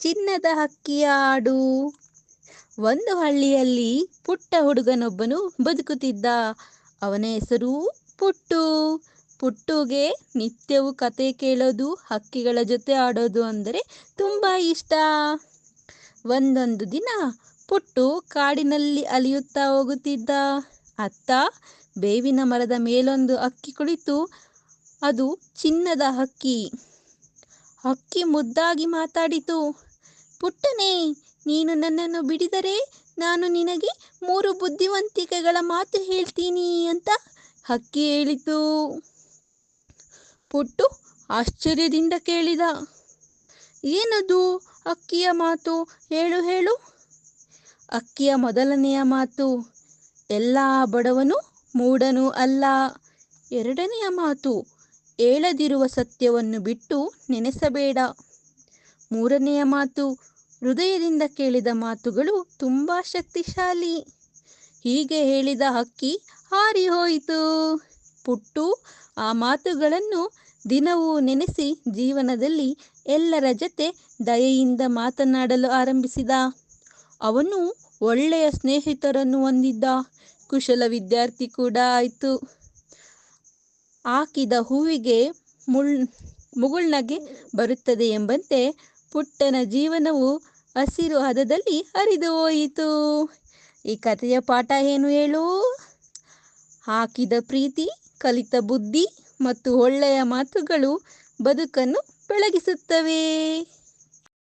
ಚಿನ್ನದ ಹಕ್ಕಿಯ ಹಾಡು ಒಂದು ಹಳ್ಳಿಯಲ್ಲಿ ಪುಟ್ಟ ಹುಡುಗನೊಬ್ಬನು ಬದುಕುತ್ತಿದ್ದ. ಅವನ ಹೆಸರು ಪುಟ್ಟು. ಪುಟ್ಟುಗೆ ನಿತ್ಯವೂ ಕತೆ ಕೇಳೋದು, ಹಕ್ಕಿಗಳ ಜೊತೆ ಆಡೋದು ಅಂದರೆ ತುಂಬ ಇಷ್ಟ. ಒಂದೊಂದು ದಿನ ಪುಟ್ಟು ಕಾಡಿನಲ್ಲಿ ಅಲಿಯುತ್ತಾ ಹೋಗುತ್ತಿದ್ದ. ಅತ್ತ ಬೇವಿನ ಮರದ ಮೇಲೊಂದು ಹಕ್ಕಿ ಕುಳಿತು, ಅದು ಚಿನ್ನದ ಹಕ್ಕಿ. ಹಕ್ಕಿ ಮುದ್ದಾಗಿ ಮಾತಾಡಿತು. ಪುಟ್ಟನೇ, ನೀನು ನನ್ನನ್ನು ಬಿಡಿದರೆ ನಾನು ನಿನಗೆ ಮೂರು ಬುದ್ಧಿವಂತಿಕೆಗಳ ಮಾತು ಹೇಳ್ತೀನಿ ಅಂತ ಹಕ್ಕಿ ಹೇಳಿತು. ಪುಟ್ಟು ಆಶ್ಚರ್ಯದಿಂದ ಕೇಳಿದ, ಏನದು ಅಕ್ಕಿಯ ಮಾತು? ಹೇಳು ಹೇಳು. ಅಕ್ಕಿಯ ಮೊದಲನೆಯ ಮಾತು, ಎಲ್ಲ ಬಡವನು ಮೂಡನು ಅಲ್ಲ. ಎರಡನೆಯ ಮಾತು ಹೇಳದಿರುವ ಸತ್ಯವನ್ನು ಬಿಟ್ಟು ನೆನೆಸಬೇಡ. ಮೂರನೆಯ ಮಾತು, ಹೃದಯದಿಂದ ಕೇಳಿದ ಮಾತುಗಳು ತುಂಬ ಶಕ್ತಿಶಾಲಿ. ಹೀಗೆ ಹೇಳಿದ ಹಕ್ಕಿ ಹಾರಿ ಹೋಯಿತು ಪುಟ್ಟು ಆ ಮಾತುಗಳನ್ನು ದಿನವೂ ನೆನೆಸಿ ಜೀವನದಲ್ಲಿ ಎಲ್ಲರ ಜೊತೆ ದಯೆಯಿಂದ ಮಾತನಾಡಲು ಆರಂಭಿಸಿದ. ಅವನು ಒಳ್ಳೆಯ ಸ್ನೇಹಿತರನ್ನು ಹೊಂದಿದ್ದ. ಕುಶಲ ವಿದ್ಯಾರ್ಥಿ ಕೂಡ ಆಯಿತು. ಹಾಕಿದ ಹೂವಿಗೆ ಮುಳ್, ಮುಗುಳ್ನಗೆ ಬರುತ್ತದೆ ಎಂಬಂತೆ ಪುಟ್ಟನ ಜೀವನವು ಹಸಿರು ಹದದಲ್ಲಿ ಹರಿದು ಹೋಯಿತು. ಈ ಕಥೆಯ ಪಾಠ ಏನು ಹೇಳು? ಹಾಕಿದ ಪ್ರೀತಿ, ಕಲಿತ ಬುದ್ಧಿ ಮತ್ತು ಒಳ್ಳೆಯ ಮಾತುಗಳು ಬದುಕನ್ನು ಬೆಳಗಿಸುತ್ತವೆ.